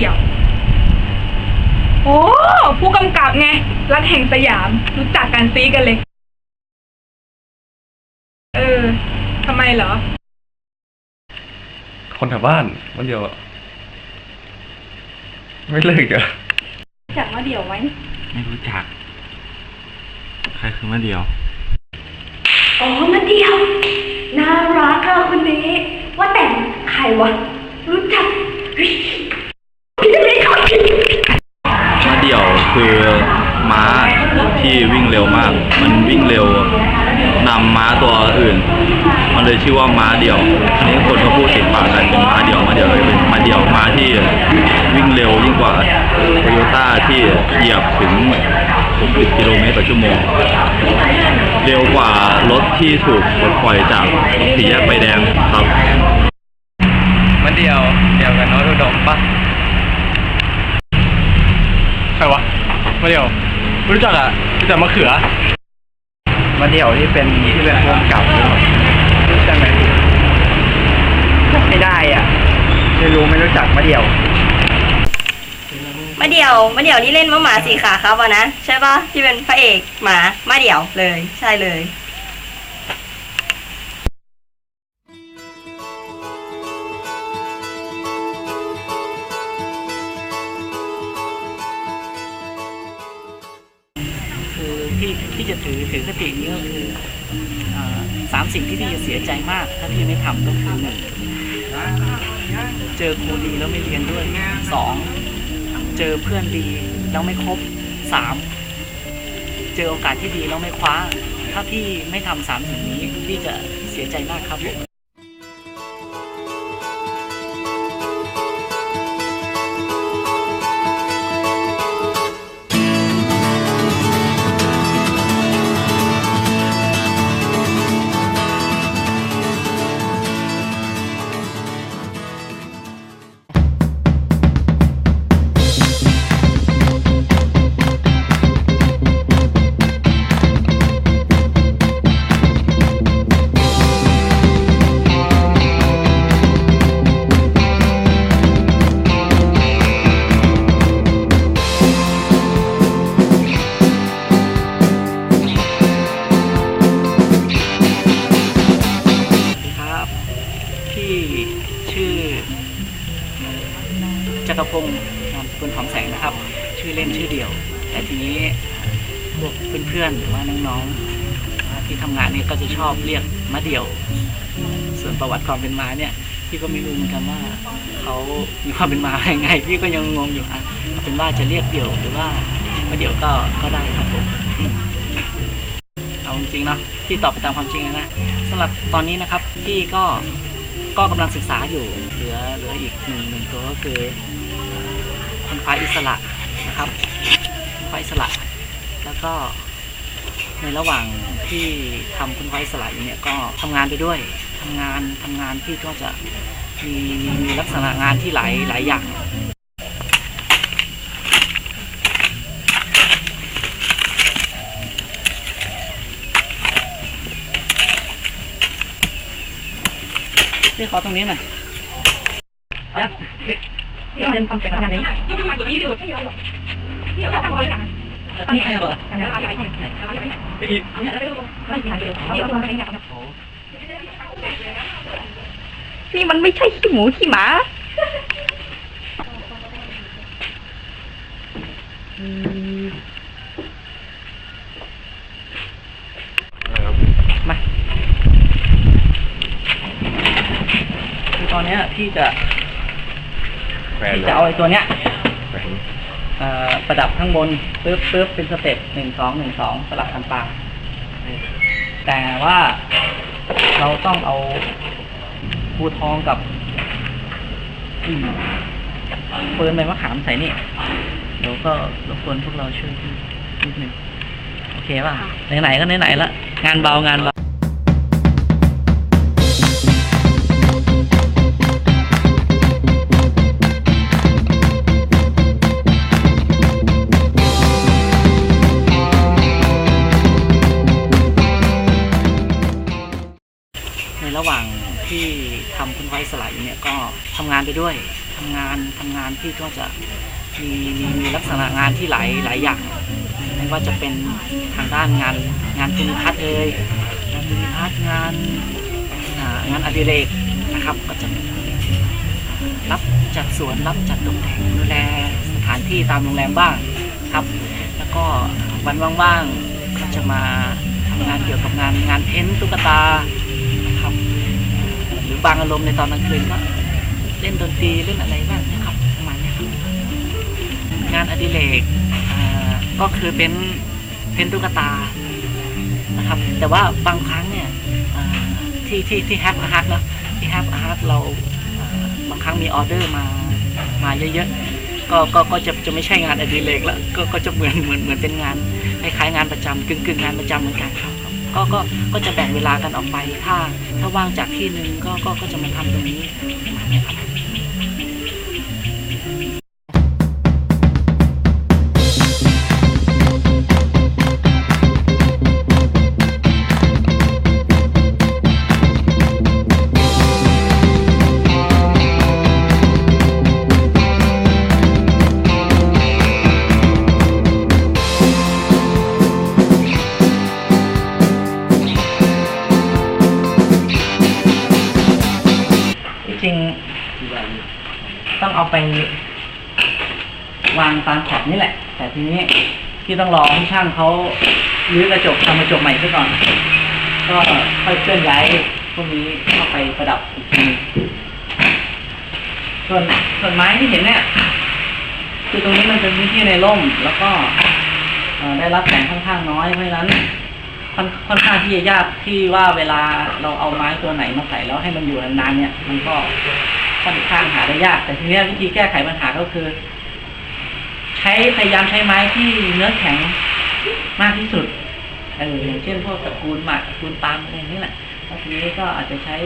มันเดี่ยว โอ้ผู้กำกับไง รักแห่งสยาม รู้จักกันซีกันเลย เออทำไมเหรอ คนแถวบ้านมันเดียวอะไม่เลิกเหรอจักมาเดี่ยวไหมไม่รู้จัก ใครคือมะเดียว อ๋อมาเดี่ยว น่ารักอะคนนี้ ว่าแต่ใครวะ รู้จักเฮ้ย เลยชื่อว่าม้าเดี่ยวอันนี้คนเขาพูดติดปากกันเป็นม้าเดี่ยวม้าเดี่ยวเลยเป็นม้าเดี่ยวม้าที่วิ่งเร็วยิ่งกว่าโตโยต้าที่เหยียบถึง 60 กิโลเมตรต่อชั่วโมง เร็วกว่ารถที่ถูกปลดปล่อยจากสี่แยกไฟแดงครับมันเดียวเดียวกันโน้ตอุดมปะใครวะมาเดียวไม่รู้จักอะรู้จักมะเขือมาเดี่ยวที่เป็นที่เป็นร่วมกับ ใช่ไหมจำไม่ได้อะไม่รู้ไม่รู้จักมาเดี่ยวมาเดี่ยวมาเดี่ยวนี่เล่นว่าหมาสีขาครับอะนะใช่ปะที่เป็นพระเอกหมามาเดี่ยวเลย ใช่เลยคือพี่พี่จะถือถือคตินี้ก็คืออ่า สามสิ่งที่พี่จะเสียใจมาก ถ้าพี่ไม่ทำก็คือหนึ่งเจอครูดีแล้วไม่เรียนด้วยสองเจอเพื่อนดีแล้วไม่คบสามเจอโอกาสที่ดีแล้วไม่คว้า ถ้าพี่ไม่ทำสามสิ่งนี้พี่จะเสียใจมากครับผม กรพงศ์นามสกุลหอมแสงนะครับ ชื่อเล่นชื่อเดียว แต่ทีนี้พวกเพื่อนๆหรือว่าน้องๆที่ทำงานเนี่ยก็จะชอบเรียกมะเดี่ยว ส่วนประวัติความเป็นมาเนี่ยพี่ก็ไม่รู้เหมือนกันว่าเขามีความเป็นมายังไง พี่ก็ยังงงอยู่อะเป็นว่าจะเรียกเดี่ยวหรือว่ามะเดี่ยวก็ก็ได้ครับผมเอาจริงๆเนาะพี่ตอบไปตามความจริงนะสำหรับตอนนี้นะครับพี่ก็ก็กำลังศึกษาอยู่เหลือเหลืออีกหนึ่งหนึ่งตัวก็คือ คนฟ้าอิสระนะครับคนฟ้าอิสระ แล้วก็ในระหว่างที่ทำคุณฟ้าอิสระอยู่เนี่ยก็ทำงานไปด้วยทำงานทำงานพี่ก็จะมีมีมีลักษณะงานที่หลายหลายอย่างพี่ขอตรงนี้หน่อย เดินทำเสร็จแล้วนี่นี่อะไรเหรอนี่มันไม่ใช่ขี้หมูขี้หมามาคือตอนนี้พี่จะ จะเอาไอ้ตัวเนี้ยแขวนเอ่อประดับข้างบนปึ๊บปึ๊บเป็นสเต็ปหนึ่งสองหนึ่งสองสลับกันปาแต่ว่าเราต้องเอาภูทองกับอืมเฟิร์นใบมะขามใส่นี่เดี๋ยวก็รบกวนพวกเราช่วยพี่นิดหนึ่งโอเคป่ะไหนๆก็ไหนๆละงานเบางานเบา ที่ทำคุณไว้สลายเนี่ยก็ทำงานไปด้วยทำงานทำงานที่ก็จะมีมีมีลักษณะงานที่หลายหลายอย่างไม่ว่าจะเป็นทางด้านงานงานภูมิทัศน์เอ่ยงานภูมิทัศน์งานงานอดิเรกนะครับก็จะรับจัดสวนรับจัดตกแต่งดูแลสถานที่ตามโรงแรมบ้างครับ แล้วก็วันว่างๆก็จะมาทำงานเกี่ยวกับงานงานเพ้นตุ๊กตา บางอารมณ์ในตอนกลางคืนก็เล่นดนตรีเล่นอะไรบ้างนะครับประมาณนี้ครับงานอดิเรกก็คือเป็นเป็นตุ๊กตานะครับ แต่ว่าบางครั้งเนี่ยที่ที่ที่แฮปอาร์ตนะที่แฮปอาร์ตเราบางครั้งมีออเดอร์มามาเยอะๆก็ก็ก็จะจะไม่ใช่งานอดิเรกแล้วก็ก็จะเหมือนเหมือนเหมือนเป็นงานคล้ายๆงานประจำกึ่งกึ่งๆงานประจำเหมือนกันครับ ก็ก็ก็จะแบ่งเวลากันออกไปถ้า ถ้าว่างจากที่หนึ่งก็ก็ก็จะมาทำตรงนี้ประมาณเนี้ยครับ จริงต้องเอาไปวางตามขอบนี่แหละ แต่ทีนี้ที่ต้องรอให้ช่างเขารื้อกระจกทำกระจกใหม่ซะก่อน ก็ค่อยเคลื่อนย้ายพวกนี้เข้าไปประดับอีกทีส่วนส่วนไม้ที่เห็นเนี่ย คือตรงนี้มันเป็นพื้นที่ในร่ม แล้วก็เอ่อได้รับแสงค่อนข้างน้อยเพราะฉะนั้น ค่อนค่อนข้างที่จะยากที่ว่าเวลาเราเอาไม้ตัวไหนมาใส่แล้วให้มันอยู่นานๆเนี่ยมันก็ค่อนข้างหาได้ยาก แต่ทีนี้วิธีแก้ไขปัญหาก็คือ ใช้พยายามใช้ไม้ที่เนื้อแข็งมากที่สุดเอออย่างเช่นพวกตระกูลหมากตระกูลปาล์มอะไรนี้แหละแล้วทีนี้ก็อาจจะใช้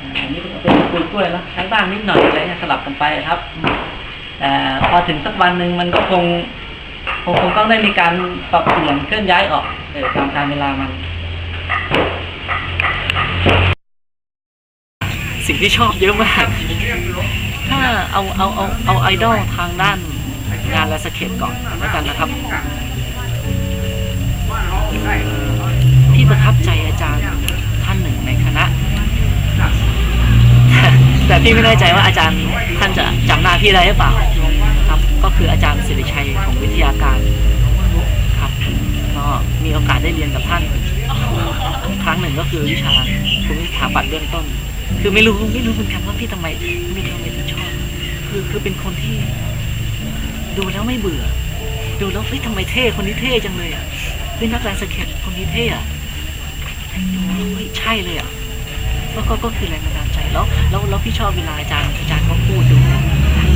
อันนี้เป็นตระกูลกล้วยแล้วใช้บ้างนิดหน่อยอะไรเงี้ยสลับกันไปครับแต่พอถึงสักวันหนึ่งมันก็คงคงคงต้องได้มีการปรับเปลี่ยนเคลื่อนย้ายออก ออตามการเวลามัน สิ่งที่ชอบเยอะมาก ถ้าเอาเอาเอาเอาไอดอลทางด้านงานและสเก็ตก่อนแล้วกันนะครับพี่ประทับใจอาจารย์ท่านหนึ่งในคณะแต่แต่พี่ไม่แน่ใจว่าอาจารย์ท่านจะจำหน้าพี่ได้หรือเปล่า ครับ ก็คืออาจารย์สิริชัยของวิทยาการครับก็ มีโอกาสได้เรียนกับท่าน ครั้งหนึ่งก็คือวิชาภูมิสถาปัตย์เบื้องต้น คือไม่รู้ไม่รู้เหมือนกันว่าพี่ทำไมไม่ทำไมถึงชอบคือคือเป็นคนที่ ดูแล้วไม่เบื่อ ดูแล้วเฮ้ยทำไมเท่คนนี้เท่จังเลยอะเฮ้ยนักแรงสเก็ตคนนี้เท่อะดูแล้วเฮ้ยใช่เลยอะก็ก็ก็คือแรงบันดาลใจแล้วแล้วแล้วพี่ชอบเวลาอาจารย์อาจารย์เขาพูดดู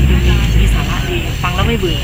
ดูมีมีสาระดีฟังแล้วไม่เบื่อ